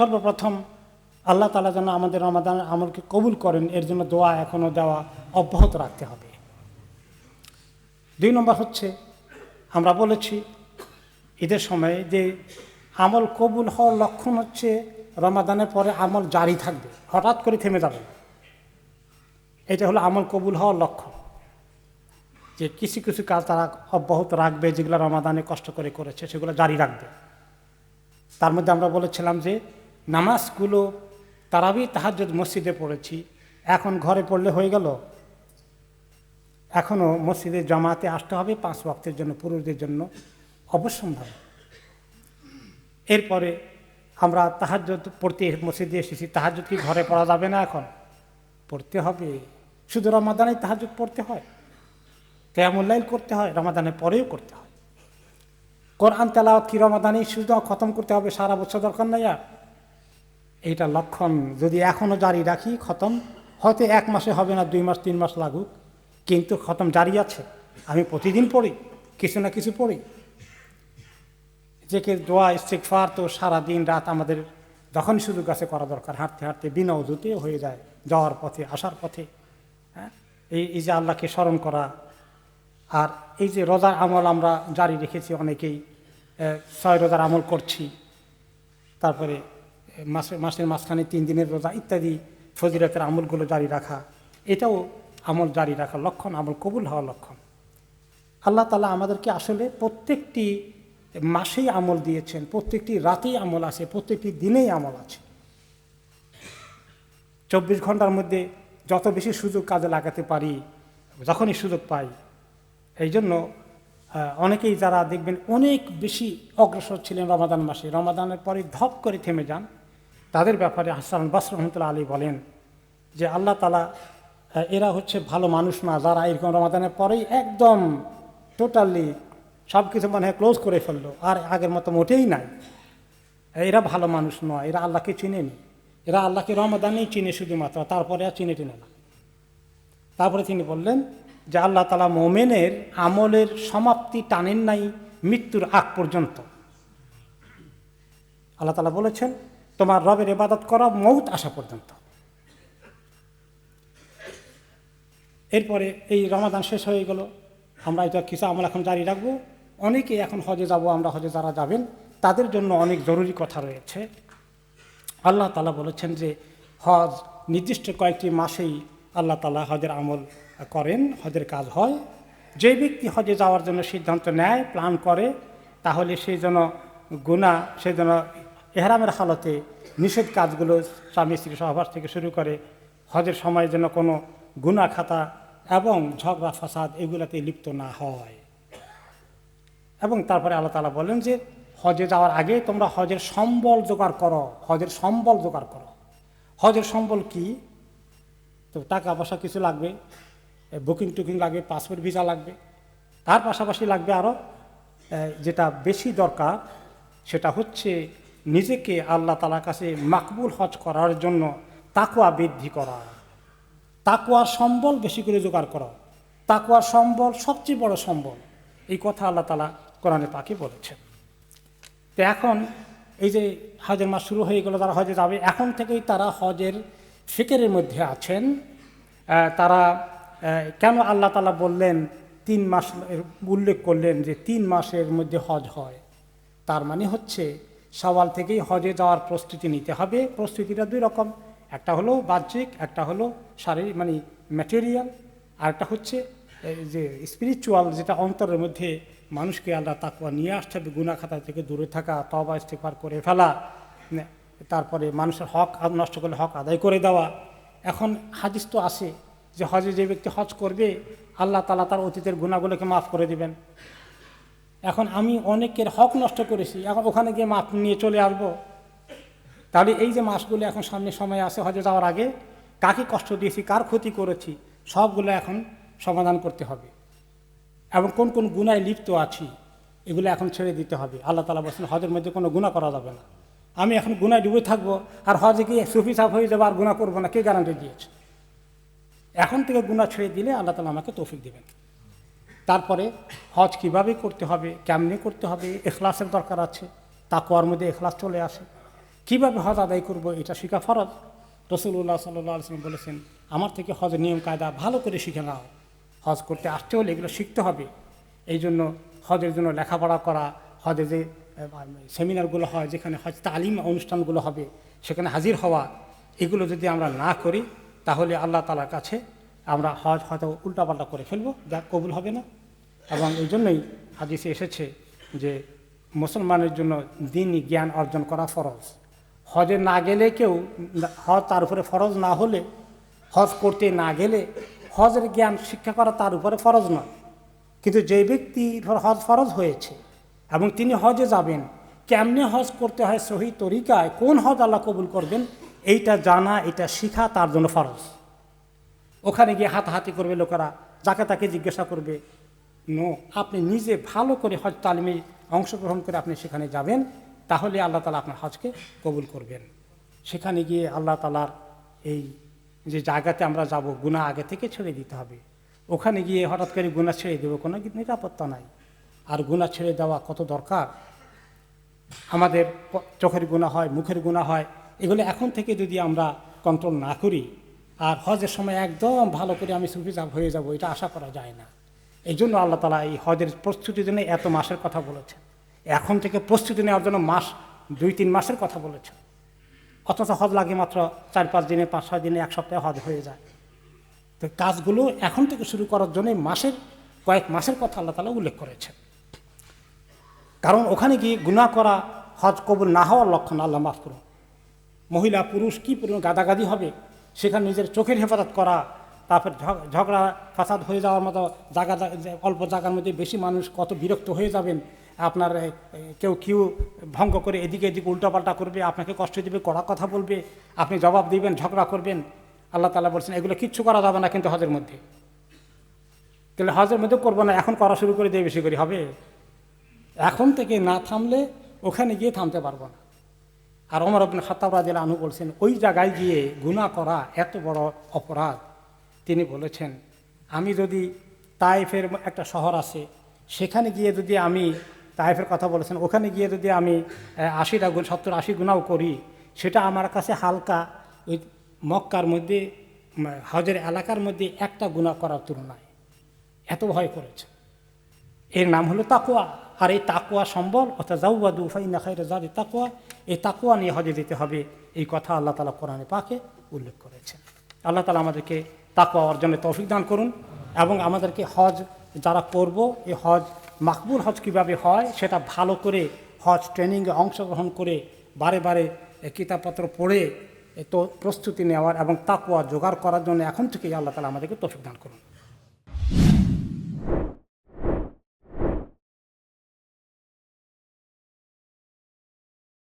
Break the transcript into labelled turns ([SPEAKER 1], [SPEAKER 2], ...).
[SPEAKER 1] সর্বপ্রথম আল্লাহ তালা যেন আমাদের রমাদান আমলকে কবুল করেন, এর জন্য দোয়া এখনও দেওয়া অব্যাহত রাখতে হবে। দুই নম্বর হচ্ছে, আমরা বলেছি ঈদের সময়ে যে আমল কবুল হওয়ার লক্ষণ হচ্ছে রমাদানের পরে আমল জারি থাকবে, হঠাৎ করে থেমে যাবে এটা হলো আমল কবুল হওয়ার লক্ষণ। যে কিছু কিছু কাজ তারা অব্যাহত রাখবে, যেগুলো রমাদানে কষ্ট করে করেছে, সেগুলো জারি রাখবে। তার মধ্যে আমরা বলেছিলাম যে নামাজগুলো, তারাবি তাহাজ্জুদ মসজিদে পড়েছি। এখন ঘরে পড়লে হয়ে গেল? এখনও মসজিদে জামাতে আসতে হবে পাঁচ ওয়াক্তের জন্য, পুরুষদের জন্য। অবশ্যম্ভাব এরপরে আমরা তাহাজ্জুদ পড়তে মসজিদে এসেছি। তাহাজ্জুদ কি ঘরে পড়া যাবে না এখন? পড়তে হবে। শুধু রমাদানে তাহাজ্জুদ পড়তে হয়। কেয়ামুল্লাইল করতে হয়, রমাদানের পরেও করতে হয়। কোরআন তেলাওয়াত কি রমাদানেই শুধু খতম করতে হবে? সারা বছর দরকার নাই আর? এইটা লক্ষণ যদি এখনও জারি রাখি, খতম। হয়তো এক মাসে হবে না, দুই মাস, তিন মাস লাগুক। কিন্তু খতম জারি আছে। আমি প্রতিদিন পড়ি, কিছু না কিছু পড়ি। যে কে দোয়া ইস্তেকফার তো সারাদিন রাত আমাদের যখনই সুযোগ আছে করা দরকার। হাঁটতে হাঁটতে বিনা উজুতে হয়ে যায়, যাওয়ার পথে, আসার পথে। হ্যাঁ? এই এই যে আল্লাহকে স্মরণ করা। আর এই যে রোজার আমল আমরা জারি রেখেছি অনেকেই। ছয় রোজার আমল করছি। তারপরে মাসে, মাসের মাঝখানে তিন দিনের রোজা ইত্যাদি ফজিরতের আমলগুলো জারি রাখা, এটাও আমল জারি রাখার লক্ষণ, আমল কবুল হওয়ার লক্ষণ। আল্লাহ তালা আমাদেরকে আসলে প্রত্যেকটি মাসেই আমল দিয়েছেন, প্রত্যেকটি রাতেই আমল আছে, প্রত্যেকটি দিনেই আমল আছে। চব্বিশ ঘণ্টার মধ্যে যত বেশি সুযোগ কাজে লাগাতে পারি, যখনই সুযোগ পাই এই জন্য অনেকেই যারা দেখবেন অনেক বেশি অগ্রসর ছিলেন রমাদান মাসে, রমাদানের পরে ধপ করে থেমে যান তাদের ব্যাপারে হাসান বাসর রহমতুল্লাহ আলী বলেন যে আল্লাহ তালা এরা হচ্ছে ভালো মানুষ না, যারা এরকম রমাদানের পরেই একদম টোটালি সব কিছু মনে হয় ক্লোজ করে ফেলল, আর আগের মতো মোটেই নাই। এরা ভালো মানুষ নয়, এরা আল্লাহকে চিনেনি। এরা আল্লাহকে রমাদানেই চিনে শুধুমাত্র, তারপরে আর চিনে টিনে না। তারপরে তিনি বললেন যে আল্লাহ তালা মোমেনের আমলের সমাপ্তি টানেন নাই মৃত্যুর আগ পর্যন্ত। আল্লাহ তালা বলেছেন তোমার রবের ইবাদত করা মৌত আসা পর্যন্ত। এরপরে এই রমাদান শেষ হয়ে গেল। আমরা এটা কিছু আমল এখন জারি রাখব। অনেকে এখন হজে যাব, আমরা হজে যারা যাবেন, তাদের জন্য অনেক জরুরি কথা রয়েছে। আল্লাহ তালা বলেছেন যে, হজ নির্দিষ্ট কয়েকটি মাসেই আল্লাহ তালা হজের আমল করেন, হজের কাজ হয়। যে ব্যক্তি হজে যাওয়ার জন্য সিদ্ধান্ত নেয়, প্ল্যান করে, তাহলে সেই জন্য গুণা সেই জন্য এহরামের হালতে নিষেধ কাজগুলো স্বামী স্ত্রী সহবাস থেকে শুরু করে হজের সময় যেন কোনো গুণা খাতা এবং ঝগড়া, ফাসাদ এগুলাতে লিপ্ত না হয়। এবং তারপরে আল্লাহ তালা বলেন যে, হজে যাওয়ার আগে তোমরা হজের সম্বল জোগাড় করো, হজের সম্বল জোগাড় করো। হজের সম্বল কি? তো টাকা পয়সা কিছু লাগবে বুকিং টুকিং লাগবে, পাসপোর্ট ভিসা লাগবে। তার পাশাপাশি লাগবে আরও যেটা বেশি দরকার সেটা হচ্ছে নিজেকে আল্লাহ তালার কাছে মাকবুল হজ করার জন্য তাকুয়া বৃদ্ধি করা। তাকুয়ার সম্বল বেশি করে জোগাড় করা। তাকুয়ার সম্বল সবচেয়ে বড় সম্বল। এই কথা আল্লাহ তালা কোরআনে পাকে বলেছেন। তো এখন এই যে হজের মাস শুরু হয়ে গেল তারা হজে যাবে, এখন থেকেই তারা হজের ফিকেরের মধ্যে আছেন। তারা কেন আল্লাহ তালা বললেন তিন মাস উল্লেখ করলেন যে তিন মাসের মধ্যে হজ হয়? তার মানে হচ্ছে সওয়াল থেকেই হজে যাওয়ার প্রস্তুতি নিতে হবে। প্রস্তুতিটা দুই রকম। একটা হলো বাহ্যিক, একটা হলো শারীরিক মানে ম্যাটেরিয়াল আর একটা হচ্ছে যে স্পিরিচুয়াল যেটা অন্তরের মধ্যে মানুষকে আল্লাহ তাকুয়া নিয়ে আসতে হবে গুনা খাতা থেকে দূরে থাকা তবা ইস্তেফার করে ফেলা তারপরে মানুষের হক নষ্ট করলে হক আদায় করে দেওয়া। এখন হাদিস তো আসে যে হজে যে ব্যক্তি হজ করবে, আল্লাহ তালা তার অতীতের গুণাগুলোকে মাফ করে দিবেন। এখন আমি অনেকের হক নষ্ট করেছি, এখন ওখানে গিয়ে মাপ নিয়ে চলে আসব। তাহলে এই যে মাসগুলো এখন সামনে সময় আছে, হজে যাওয়ার আগে কাকে কষ্ট দিয়েছি, কার ক্ষতি করেছি, সবগুলো এখন সমাধান করতে হবে। এবং কোন কোন গুণায় লিপ্ত আছি, এগুলো এখন ছেড়ে দিতে হবে। আল্লাহ তালা বলছেন, হজের মধ্যে কোনো গুণা করা যাবে না। আমি এখন গুণায় ডুবে থাকব, আর হজে গিয়ে সুফি সাফ হয়ে যাব, আর গুণা করব না, কে গ্যারান্টি দিয়েছে? এখন থেকে গুণা ছেড়ে দিলে আল্লাহ তালা আমাকে তৌফিক দেবেন। তারপরে হজ কীভাবে করতে হবে, কেমনে করতে হবে, এখলাসের দরকার আছে তাকুয়ার মধ্যে এখলাস চলে আসে। কীভাবে হজ আদায় করব এটা শিখা ফরজ। রসুল্লাহ সাল্লাহ আলসালাম বলেছেন, আমার থেকে হজ নিয়ম কায়দা ভালো করে শিখে নাও। হজ করতে আসতে হলে এগুলো শিখতে হবে। এই জন্য হজের জন্য লেখাপড়া করা, হজে যে, সেমিনারগুলো হয় যেখানে হজ তালিম অনুষ্ঠানগুলো হবে, সেখানে হাজির হওয়া, এগুলো যদি আমরা না করি, তাহলে আল্লাহ তালার কাছে আমরা হজ হয়তো উল্টাপাল্টা করে ফেলব, যা কবুল হবে না। এবং এই জন্যই হাদিসে এসেছে যে মুসলমানের জন্য দিনই জ্ঞান অর্জন করা ফরজ। হজে না গেলে কেউ হজ তার উপরে ফরজ না হলে, হজ করতে না গেলে হজের জ্ঞান শিক্ষা করা তার উপরে ফরজ নয়। কিন্তু যে ব্যক্তির হজ ফরজ হয়েছে এবং তিনি হজে যাবেন, কেমনে হজ করতে হয় সহি তরিকায়, কোন হজ আল্লাহ কবুল করবেন, এইটা জানা এটা শিখা তার জন্য ফরজ। ওখানে গিয়ে হাতাহাতি করবে লোকেরা, যাকে তাকে জিজ্ঞাসা করবে নো, আপনি নিজে ভালো করে হজ তালিমে অংশগ্রহণ করে আপনি সেখানে যাবেন, তাহলে আল্লাহ তালা আপনার হজকে কবুল করবেন। সেখানে গিয়ে আল্লাহ তালার এই যে জায়গাতে আমরা যাব গুণা আগে থেকে ছেড়ে দিতে হবে। ওখানে গিয়ে হঠাৎ করে গুণা ছেড়ে দেবো, কোনো নিরাপত্তা নাই। আর গুণা ছেড়ে দেওয়া কত দরকার? আমাদের চোখের গুণা হয়, মুখের গুণা হয়, এগুলো এখন থেকে যদি আমরা কন্ট্রোল না করি, আর হজের সময় একদম ভালো করে আমি সুফিজাব হয়ে যাব, এটা আশা করা যায় না। এই জন্য আল্লাহ তালা এই হজের প্রস্তুতির জন্য এত মাসের কথা বলেছেন। এখন থেকে প্রস্তুতি নেওয়ার জন্য মাস, দুই, তিন মাসের কথা বলেছেন। অথচ হজ লাগে মাত্র চার, পাঁচ দিনে, পাঁচ, ছয় দিনে, এক সপ্তাহে হজ হয়ে যায়। তো কাজগুলো এখন থেকে শুরু করার জন্য মাসের, কয়েক মাসের কথা আল্লাহ তালা উল্লেখ করেছেন। কারণ ওখানে গিয়ে গুনাহ করা, হজ কবুল না হওয়ার লক্ষণ আল্লাহ মাফ করুন। মহিলা, পুরুষ কী পরিমাণ গাদাগাদি হবে? সেখানে নিজের চোখের হেফাজত করা তারপর ঝগড়া, ফাসাদ হয়ে যাওয়ার মতো জায়গা অল্প জায়গার মধ্যে বেশি মানুষ কত বিরক্ত হয়ে যাবেন, আপনার কেউ কেউ ভঙ্গ করে এদিকে এদিকে উল্টাপাল্টা করবে, আপনাকে কষ্ট দিবে, কড়া কথা বলবে, আপনি জবাব দিবেন, ঝগড়া করবেন। আল্লাহ তালা বলছেন, এগুলো কিচ্ছু করা যাবে না কিন্তু হজের মধ্যে। তাহলে হজের মধ্যে করব না, এখন করা শুরু করে দিয়ে বেশি করে হবে। এখন থেকে না থামলে ওখানে গিয়ে থামতে পারব না। আর অমর আবিন খাতাব রাজিল আনু বলছেন, ওই জায়গায় গিয়ে গুণা করা এত বড় অপরাধ। তিনি বলেছেন, আমি যদি তাইফের একটা শহর আছে, সেখানে গিয়ে যদি আমি তাইফের কথা বলেছেন, ওখানে গিয়ে যদি আমি আশিটা গুণ, সত্তর, আশি গুণাও করি, সেটা আমার কাছে হালকা ওই মক্কার মধ্যে হজের এলাকার মধ্যে একটা গুণা করার তুলনায় এত ভয় করেছে। এর নাম হলো তাকুয়া আর এই তাকুয়া সম্বল, অর্থাৎ জাউবাদু ফাইনা খাইরে জাদি তাকুয়া এই তাকুয়া নিয়ে হজে যেতে হবে, এই কথা আল্লাহ তালা কোরআনে পাকে উল্লেখ করেছেন। আল্লাহ তালা আমাদেরকে তাকুয়া অর্জনের তৌফিক দান করুন এবং আমাদেরকে হজ যারা করব, এই হজ, মাকবুল হজ কীভাবে হয় সেটা ভালো করে হজ ট্রেনিংয়ে অংশগ্রহণ করে বারে বারে কিতাবপত্র পড়ে তো প্রস্তুতি নেওয়ার এবং তাকুয়া জোগাড় করার জন্য এখন থেকেই আল্লাহ তালা আমাদেরকে তৌফিক দান করুন।